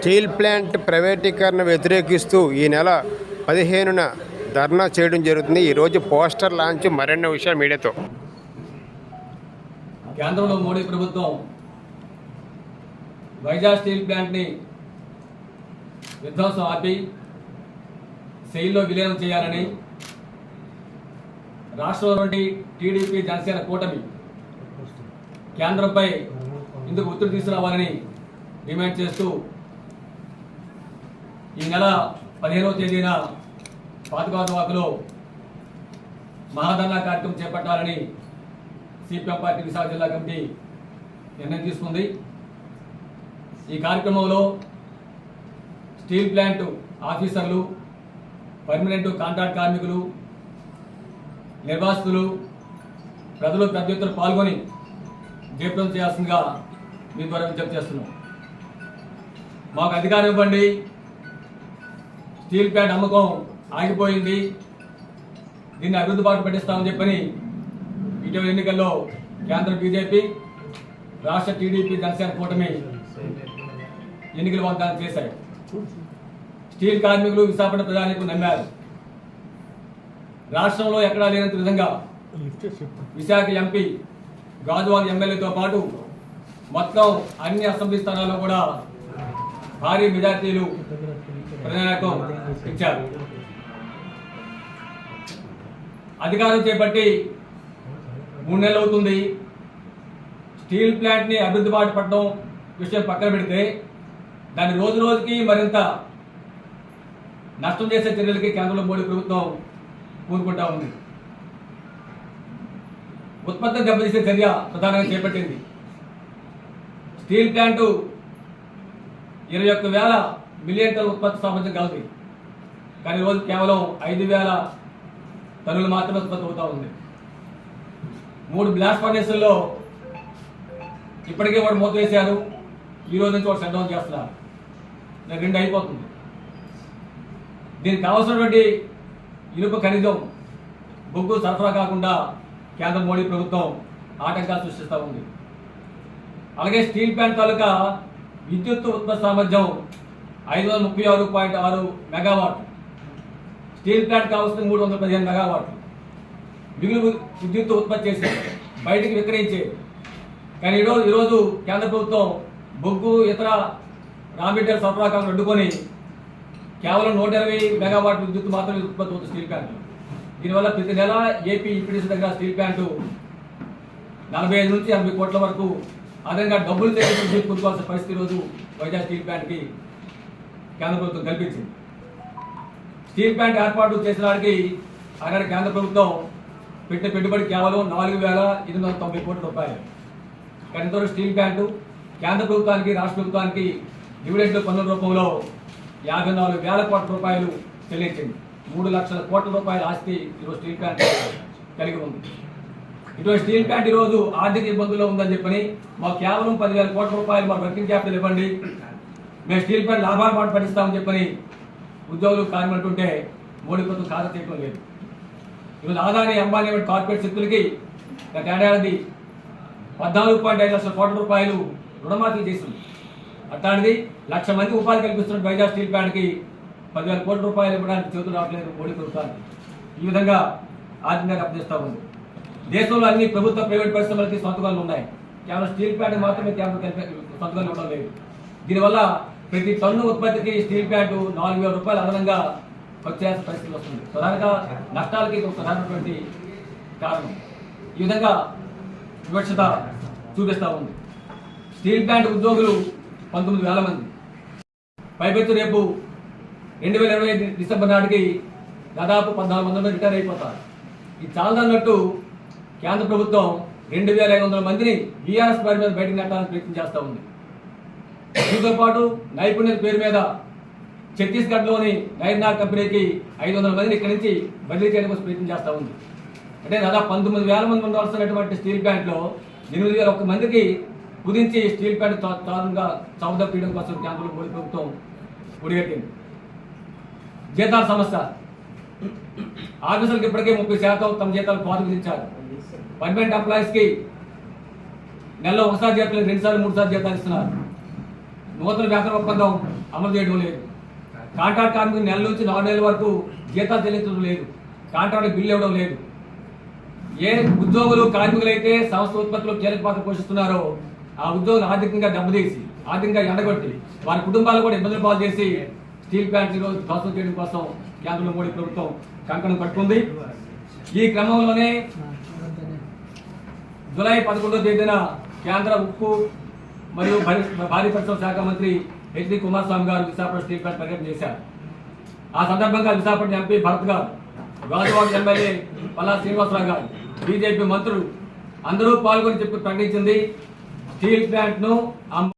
Steel plant ప్రైవేటీకరణ వ్యతిరేకిస్తూ ఈ నెల పదిహేనున ధర్నా చేయడం జరుగుతుంది. ఈరోజు పోస్టర్ లాంచ్ మరెన్నో విషయాలు మీడియాతో. కేంద్రంలో మోడీ ప్రభుత్వం వైజాగ్ స్టీల్ ప్లాంట్ని విధ్వంసం ఆపి సెయిల్లో విలీనం చేయాలని రాష్ట్రంలో నుండి టీడీపీ జనసేన కూటమి కేంద్రంపై ఇందుకు ఒత్తిడి తీసుకురావాలని డిమాండ్ చేస్తూ ఈ నెల పదిహేనవ తేదీన పాతకాదువాకలో మహాధర్నా కార్యక్రమం చేపట్టాలని సిపిఎం పార్టీ విశాఖ జిల్లా కమిటీ నిర్ణయం తీసుకుంది. ఈ కార్యక్రమంలో స్టీల్ ప్లాంట్ ఆఫీసర్లు పర్మనెంట్ కాంట్రాక్ట్ కార్మికులు నిర్వాసితులు ప్రజలు పెద్ద ఎత్తున పాల్గొని దీపం చేయాల్సిందిగా మీ ద్వారా విజ్ఞప్తి చేస్తున్నాం. మాకు అధికారం ఇవ్వండి. స్టీల్ ప్లాంట్ అమ్మకం ఆగిపోయింది. దీన్ని అభివృద్ధి బాట పెట్టిస్తామని చెప్పని ఇటీవల ఎన్నికల్లో కేంద్ర బీజేపీ రాష్ట్ర టీడీపీ జనసేన కూటమి ఎన్నికల వాగ్దానం చేశాయి. స్టీల్ కార్మికులు విశాఖపట్నం ప్రజానికి నమ్మారు. రాష్ట్రంలో ఎక్కడా లేనంత విధంగా విశాఖ ఎంపీ గాజువాన్ ఎమ్మెల్యేతో పాటు మొత్తం అన్ని అసెంబ్లీ స్థానాల్లో కూడా భారీ మెజార్టీలు ప్రజానాయకం ఇచ్చారు. అధికారం చేపట్టి మూడు నెలలు అవుతుంది. స్టీల్ ప్లాంట్ని అభివృద్ధి బాట పడడం విషయం పక్కన పెడితే దాన్ని రోజు రోజుకి మరింత నష్టం చేసే చర్యలకి కేంద్రంలో మోడీ ప్రభుత్వం పూనుకుంటా ఉంది. ఉత్పత్తిని దెబ్బతీసే చర్య ప్రధానంగా చేపట్టింది. స్టీల్ ప్లాంటు ఇరవై ఒక్క వేల మిలియన్ టన్ ఉత్పత్తి సామర్థ్యం కలది. కానీ ఈరోజు కేవలం ఐదు వేల టన్నులు మాత్రమే ఉత్పత్తి అవుతా ఉంది. మూడు బ్లాస్ట్ ఫర్నేసుల్లో ఇప్పటికే వాడు మూత వేశారు. ఈ రోజు నుంచి వాడు షట్ డౌన్ చేస్తున్నారు. నేను రెండు అయిపోతుంది. దీనికి కావాల్సినటువంటి ఇనుప ఖనిజం బొగ్గు సరఫరా కాకుండా కేంద్ర మోడీ ప్రభుత్వం ఆటంకాలు సృష్టిస్తూ ఉంది. అలాగే స్టీల్ ప్లాంట్ తాలూకా విద్యుత్ ఉత్పత్తి సామర్థ్యం ఐదు వందల ముప్పై ఆరు పాయింట్ ఆరు మెగావాట్. స్టీల్ ప్లాంట్ కావాల్సిన మూడు వందల పదిహేను మెగావాట్లు. మిగులు విద్యుత్ ఉత్పత్తి చేసి బయటికి విక్రయించే. కానీ ఈరోజు ఈరోజు కేంద్ర ప్రభుత్వం బొగ్గు ఇతర రా మెటీరియల్ సరఫరా కాకుండా అడ్డుకొని కేవలం నూట ఇరవై మెగావాట్ విద్యుత్ మాత్రమే ఉత్పత్తి అవుతుంది స్టీల్ ప్లాంట్. దీనివల్ల ప్రతి నెల ఏపీ ఈపీడీసీ దగ్గర స్టీల్ ప్లాంట్ నలభై ఐదు నుంచి ఎనభై కోట్ల వరకు అదనంగా డబ్బులు తెచ్చి కొనుక్కోవాల్సిన పరిస్థితి రోజు వైజాగ్ స్టీల్ ప్లాంట్కి కేంద్ర ప్రభుత్వం కల్పించింది. స్టీల్ ప్లాంట్ ఏర్పాటు చేసేదానికి ఆనాడు కేంద్ర ప్రభుత్వం పెట్టే పెట్టుబడి కేవలం నాలుగు వేల ఎనిమిది వందల తొంభై కోట్ల రూపాయలు. కానీ స్టీల్ ప్లాంటు కేంద్ర ప్రభుత్వానికి రాష్ట్ర ప్రభుత్వానికి డివిడెంట్ల పన్నుల రూపంలో యాభై నాలుగు వేల కోట్ల రూపాయలు చెల్లించింది. మూడు లక్షల కోట్ల రూపాయల ఆస్తి ఈరోజు స్టీల్ ప్లాంట్ కలిగి ఉంది. ఇటువంటి స్టీల్ ప్లాంట్ ఈరోజు ఆర్థిక ఇబ్బందుల్లో ఉందని చెప్పని మాకు కేవలం పదివేల కోట్ల రూపాయలు మాకు వర్కింగ్ క్యాపిటల్ ఇవ్వండి. మేము స్టీల్ ప్లాంట్ లాభాలు పాటు పట్టిస్తామని చెప్పని ఉద్యోగులు కార్మికుంటుంటే మోడీ ప్రభుత్వం ఖాతా లేదు. ఈరోజు ఆదాని అంబానీ వంటి కార్పొరేట్ శక్తులకి గత ఏడాది పద్నాలుగు పాయింట్ ఐదు లక్షల కోట్ల రూపాయలు రుణమాఫీ చేసింది. అట్లాంటిది లక్ష మంది ఉపాధి కల్పిస్తున్న బైజా స్టీల్ ప్లాంట్కి పదివేల కోట్ల రూపాయలు ఇవ్వడానికి చేతులు రావట్లేదు మోడీ ప్రభుత్వానికి. ఈ విధంగా ఆర్థికంగా అప్పచేస్తూ ఉంది. దేశంలో అన్ని ప్రభుత్వ ప్రైవేట్ పరిశ్రమలకి సొంతకాలు ఉన్నాయి. కేవలం స్టీల్ ప్లాంట్ మాత్రమే కేంద్రం సొంతకాలు ఇవ్వడం లేదు. దీనివల్ల ప్రతి టన్ను ఉత్పత్తికి స్టీల్ ప్లాంట్ నాలుగు వేల రూపాయలు అదనంగా ఖర్చు చేయాల్సిన పరిస్థితి వస్తుంది. ప్రధానంగా నష్టాలకి ఇది ఒక ప్రధానమైనటువంటి కారణం. ఈ విధంగా వివక్షత చూపిస్తూ ఉంది. స్టీల్ ప్లాంట్ ఉద్యోగులు పంతొమ్మిది వేల మంది. పైపెత్తు రేపు రెండు వేల ఇరవై డిసెంబర్ నాటికి దాదాపు పద్నాలుగు వందల మంది రిటైర్ అయిపోతారు. ఇది చాలదన్నట్టు కేంద్ర ప్రభుత్వం రెండు వేల ఐదు వందల మందిని బీఆర్ఎస్ పేరు మీద బయటకు నెట్టాలని ప్రయత్నం చేస్తూ ఉంది. దీంతో పాటు నైపుణ్యం పేరు మీద ఛత్తీస్గఢ్లోని నైర్నార్ కంపెనీకి ఐదు వందల మందిని ఇక్కడి నుంచి బదిలీ చేయడం కోసం ప్రయత్నం చేస్తూ ఉంది. అంటే దాదాపు పంతొమ్మిది వేల మంది ఉండవలసినటువంటి స్టీల్ ప్లాంట్లో ఎనిమిది వేల ఒక్క మందికి కుదించి స్టీల్ ప్లాంట్ తారుగా చౌద పీయడం కోసం కేంద్రంలో మోడీ ప్రభుత్వం ఒడిగట్టింది. జీతాల సమస్య. ఆఫీసులకు ఇప్పటికే ముప్పై శాతం తమ జీతాలు పాలు విధించారు పర్మనెంట్ ఎంప్లాయీస్కి నెలలో ఒకసారి జీతాలు రెండుసార్లు మూడు సార్లు జీతాలు ఇస్తున్నారు. నూతన వ్యాపార ఒప్పందం అమలు చేయడం లేదు. కాంట్రాక్ట్ కార్మికులు నెల నుంచి నాలుగు నెలల వరకు జీతాలు చెల్లించడం లేదు. కాంట్రాక్ట్ బిల్లు ఇవ్వడం లేదు. ఏ ఉద్యోగులు కార్మికులైతే సంస్థ ఉత్పత్తిలో కీలక పాత్ర పోషిస్తున్నారో ఆ ఉద్యోగులు ఆర్థికంగా దెబ్బతీసి ఆర్థికంగా ఎండగొట్టి వారి కుటుంబాలు కూడా ఇబ్బందులు పాలు చేసి స్టీల్ ప్లాంట్లు ఈరోజు ధ్వంసం చేయడం కోసం కేంద్రంలో మోడీ ప్రభుత్వం కంకణం కట్టుకుంది. ఈ క్రమంలోనే జూలై పదకొండో తేదీన కేంద్ర ఉక్కు మరియు భారీ పరిశ్రమ శాఖ మంత్రి హెచ్డి కుమారస్వామి గారు విశాఖపట్నం స్టీల్ ప్లాంట్ పర్యటన చేశారు. ఆ సందర్భంగా విశాఖపట్నం ఎంపీ భరత్ గారు గాజువాడ ఎమ్మెల్యే పల్లా శ్రీనివాసరావు గారు బీజేపీ మంత్రులు అందరూ పాల్గొని చెప్పి ప్రకటించింది. స్టీల్ ప్లాంట్ను